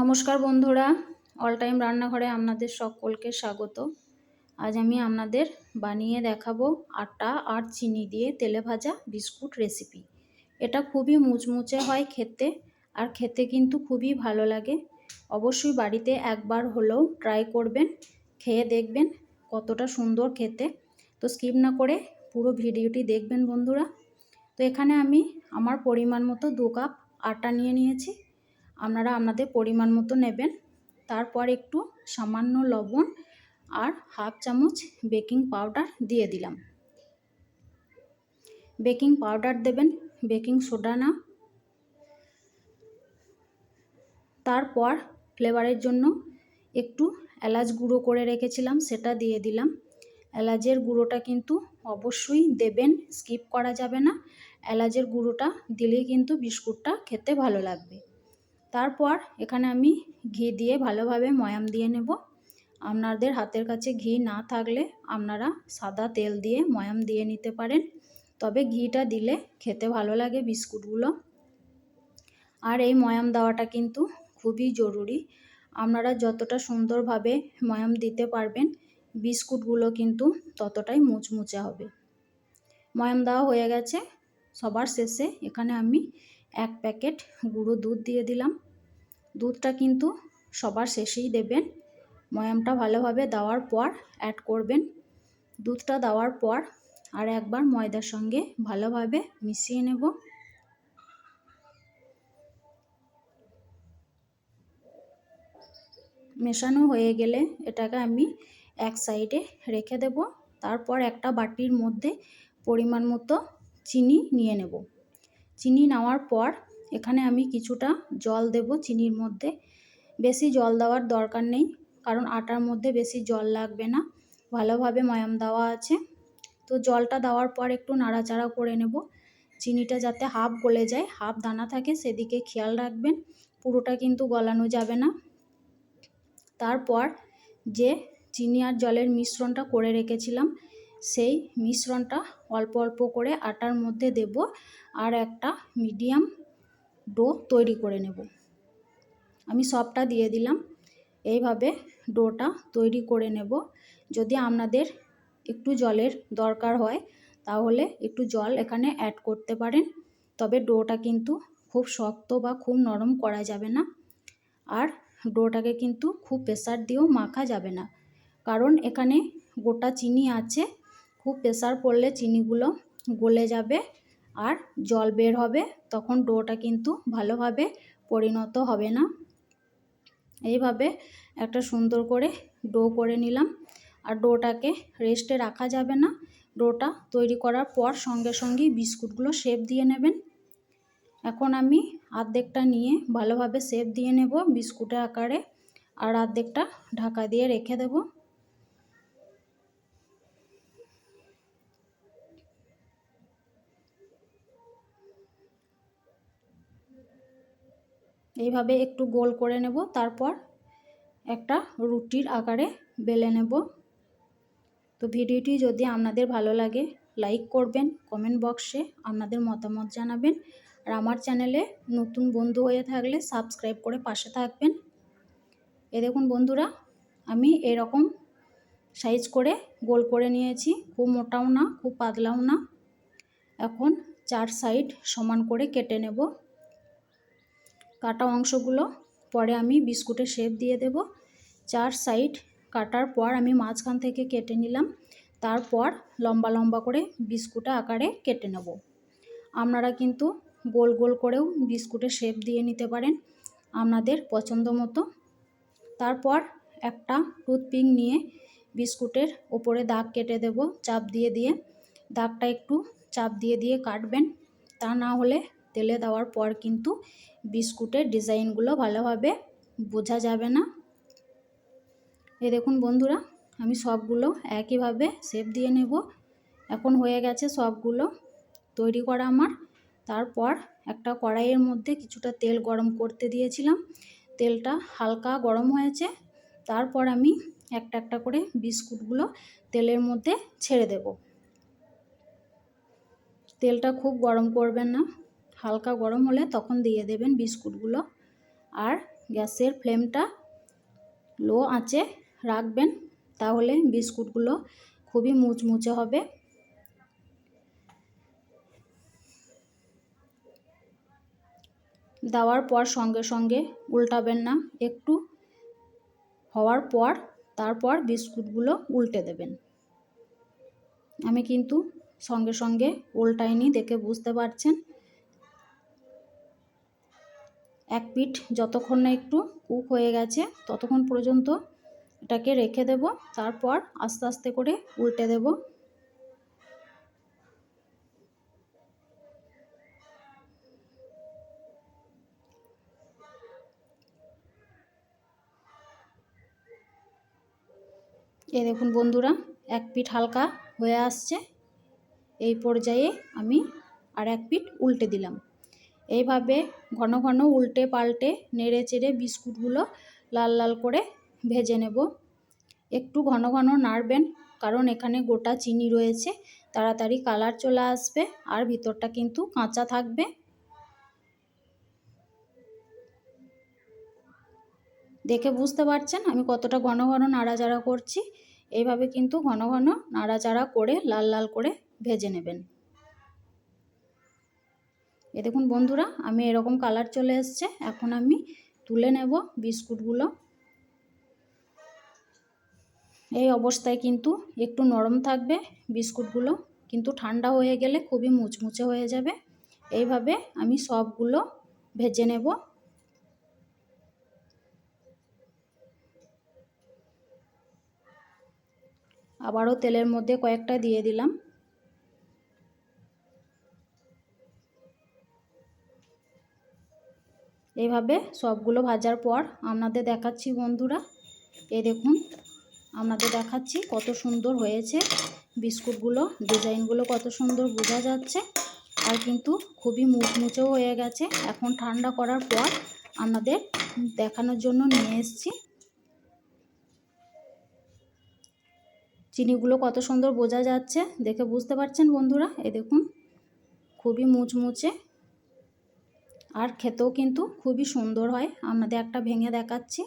নমস্কার বন্ধুরা all time রান্নাঘরে আপনাদের সকলকে স্বাগত। আজ আমি আপনাদের বানিয়ে দেখাবো আটা আর চিনি দিয়ে তেলে ভাজা বিস্কুট রেসিপি এটা খুবই মুচমুচে হয় খেতে আর খেতে কিন্তু খুবই ভালো লাগে। অবশ্যই বাড়িতে একবার হলেও ট্রাই করবেন, খেয়ে দেখবেন কতটা সুন্দর খেতে। তো স্কিপ না করে পুরো ভিডিওটি দেখবেন বন্ধুরা। তো এখানে আমি আমার পরিমাণ মতো দু কাপ আটা নিয়ে নিয়েছি। আপনারা আপনাদের পরিমাণ মতো নেবেন। তারপর একটু সামান্য লবণ আর হাফ চামচ বেকিং পাউডার দিয়ে দিলাম। বেকিং পাউডার দেবেন, বেকিং সোডা না। তারপর ফ্লেভারের জন্য একটু এলাচ গুঁড়ো করে রেখেছিলাম, সেটা দিয়ে দিলাম। এলাচের গুঁড়োটা কিন্তু অবশ্যই দেবেন, স্কিপ করা যাবে না। এলাচের গুঁড়োটা দিলেই কিন্তু বিস্কুটটা খেতে ভালো লাগবে। তারপর এখানে আমি ঘি দিয়ে ভালোভাবে ময়াম দিয়ে নেব। আপনাদের হাতের কাছে ঘি না থাকলে আপনারা সাদা তেল দিয়ে ময়াম দিয়ে নিতে পারেন। তবে ঘিটা দিলে খেতে ভালো লাগে বিস্কুটগুলো। আর এই ময়াম দেওয়াটা কিন্তু খুবই জরুরি। আপনারা যতটা সুন্দরভাবে ময়াম দিতে পারবেন, বিস্কুটগুলো কিন্তু ততটাই মুচমুচে হবে। ময়াম দেওয়া হয়ে গেছে। সবার শেষে এখানে আমি এক প্যাকেট গুঁড়ো দুধ দিয়ে দিলাম। দুধটা কিন্তু সবার শেষেই দেবেন। ময়ামটা ভালোভাবে দেওয়ার পর অ্যাড করবেন। দুধটা দেওয়ার পর আর একবার ময়দার সঙ্গে ভালোভাবে মিশিয়ে নেব। মেশানো হয়ে গেলে এটাকে আমি এক সাইডে রেখে দেব। তারপর একটা বাটির মধ্যে পরিমাণ মতো চিনি নিয়ে নেব। চিনি নেওয়ার পর এখানে আমি কিছুটা জল দেব চিনির মধ্যে। বেশি জল দেওয়ার দরকার নেই, কারণ আটার মধ্যে বেশি জল লাগবে না। ভালোভাবে ময়াম দেওয়া আছে। তো জলটা দেওয়ার পর একটু নাড়াচাড়া করে নেব। চিনিটা যাতে হাফ গলে যায়, হাফ দানা থাকে, সেদিকে খেয়াল রাখবেন। পুরোটা কিন্তু গলানো যাবে না। তারপর যে চিনি আর জলের মিশ্রণটা করে রেখেছিলাম, সেই মিশ্রণটা অল্প অল্প করে আটার মধ্যে দেব। আর একটা মিডিয়াম ডো তৈরি করে নেব। আমি সবটা দিয়ে দিলাম। এইভাবে ডোটা তৈরি করে নেব। যদি আপনাদের একটু জলের দরকার হয়, তাহলে একটু জল এখানে অ্যাড করতে পারেন। তবে ডোটা কিন্তু খুব শক্ত বা খুব নরম করা যাবে না। আর ডোটাকে কিন্তু খুব প্রেসার দিয়েও মাখা যাবে না। কারণ এখানে গোটা চিনি আছে। খুব প্রেসার পড়লে চিনিগুলো গলে যাবে। আর জল বের হবে, তখন ডোটা কিন্তু ভালোভাবে পরিণত হবে না। এইভাবে একটা সুন্দর করে ডো করে নিলাম। আর ডোটাকে রেস্টে রাখা যাবে না। ডোটা তৈরি করার পর সঙ্গে সঙ্গেই বিস্কুটগুলো শেপ দিয়ে নেবেন। এখন আমি আর্ধেকটা নিয়ে ভালোভাবে শেপ দিয়ে নেব বিস্কুটের আকারে। আর আর্ধেকটা ঢাকা দিয়ে রেখে দেবো। এইভাবে একটু গোল করে নেব, তারপর একটা রুটির আকারে বেলে নেব। তো ভিডিওটি যদি আপনাদের ভালো লাগে, লাইক করবেন, কমেন্ট বক্সে আপনাদের মতামত জানাবেন। আর আমার চ্যানেলে নতুন বন্ধু হয়ে থাকলে সাবস্ক্রাইব করে পাশে থাকবেন। এ দেখুন বন্ধুরা, আমি এরকম সাইজ করে গোল করে নিয়েছি, খুব মোটাও না, খুব পাতলাও না। এখন চার সাইড সমান করে কেটে নেব। কাটা অংশগুলো পরে আমি বিস্কুটের শেপ দিয়ে দেব। চার সাইড কাটার পর আমি মাঝখান থেকে কেটে নিলাম। তারপর লম্বা লম্বা করে বিস্কুটে আকারে কেটে নেব। আপনারা কিন্তু গোল গোল করেও বিস্কুটের শেপ দিয়ে নিতে পারেন আপনাদের পছন্দ মতো। তারপর একটা টুথপিক নিয়ে বিস্কুটের ওপরে দাগ কেটে দেব, চাপ দিয়ে দিয়ে। দাগটা একটু চাপ দিয়ে দিয়ে কাটবেন। তা না হলে তেলে দেওয়ার পর কিন্তু বিস্কুটের ডিজাইনগুলো ভালোভাবে বোঝা যাবে না। এই দেখুন বন্ধুরা, আমি সবগুলো একইভাবে শেপ দিয়ে নেব। এখন হয়ে গেছে সবগুলো তৈরি করা আমার। তারপর একটা কড়াইয়ের মধ্যে কিছুটা তেল গরম করতে দিয়েছিলাম। তেলটা হালকা গরম হয়েছে। তারপর আমি একটা একটা করে বিস্কুটগুলো তেলের মধ্যে ছেড়ে দেব। তেলটা খুব গরম করবেন না। হালকা গরম হলে তখন দিয়ে দেবেন বিস্কুটগুলো। আর গ্যাসের ফ্লেমটা লো আঁচে রাখবেন, তাহলে বিস্কুটগুলো খুবই মুচমুচে হবে। দেওয়ার পর সঙ্গে সঙ্গে উল্টাবেন না, একটু হওয়ার পর তারপর বিস্কুটগুলো উল্টে দেবেন। আমি কিন্তু সঙ্গে সঙ্গে উল্টাইনি, দেখে বুঝতে পারছেন। এক পিঠ যতক্ষণ না একটু কুক হয়ে গেছে, ততক্ষণ পর্যন্ত এটাকে রেখে দেব। তারপর আস্তে আস্তে করে উল্টে দেব। এ দেখুন বন্ধুরা, এক পিঠ হালকা হয়ে আসছে। এই পর্যায়ে আমি আর এক পিঠ উল্টে দিলাম। এইভাবে ঘন ঘন উল্টে পাল্টে নেড়ে চেড়ে বিস্কুটগুলো লাল লাল করে ভেজে নেব। একটু ঘন ঘন নাড়বেন, কারণ এখানে গোটা চিনি রয়েছে। তাড়াতাড়ি কালার চলে আসবে আর ভিতরটা কিন্তু কাঁচা থাকবে। দেখে বুঝতে পারছেন? আমি কতটা ঘন ঘন নাড়াচাড়া করছি। এইভাবে কিন্তু ঘন ঘন নাড়াচাড়া করে লাল লাল করে ভেজে নেবেন। এ দেখুন বন্ধুরা, আমি এরকম কালার চলে এসছে, এখন আমি তুলে নেব বিস্কুটগুলো। এই অবস্থায় কিন্তু একটু নরম থাকবে বিস্কুটগুলো, কিন্তু ঠান্ডা হয়ে গেলে খুবই মুচমুচে হয়ে যাবে। এইভাবে আমি সবগুলো ভেজে নেব। আবারও তেলের মধ্যে কয়েকটা দিয়ে দিলাম। এইভাবে সবগুলো ভাজার পর আপনাদের দেখাচ্ছি বন্ধুরা। এ দেখুন, আপনাদের দেখাচ্ছি কত সুন্দর হয়েছে। বিস্কুটগুলো, ডিজাইনগুলো কত সুন্দর বোঝা যাচ্ছে। আর কিন্তু খুবই মুচমুচেও হয়ে গেছে। এখন ঠান্ডা করার পর আপনাদের দেখানোর জন্য নিয়ে এসছি। চিনিগুলো কত সুন্দর বোঝা যাচ্ছে। দেখে বুঝতে পারছেন বন্ধুরা? এ দেখুন, খুবই মুচমুচে আর খেতেও কিন্তু খুবই সুন্দর হয়। আপনাদের একটা ভেঙে দেখাচ্ছি।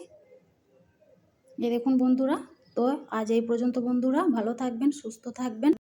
এ দেখুন বন্ধুরা, তো আজ এই পর্যন্ত বন্ধুরা, ভালো থাকবেন, সুস্থ থাকবেন।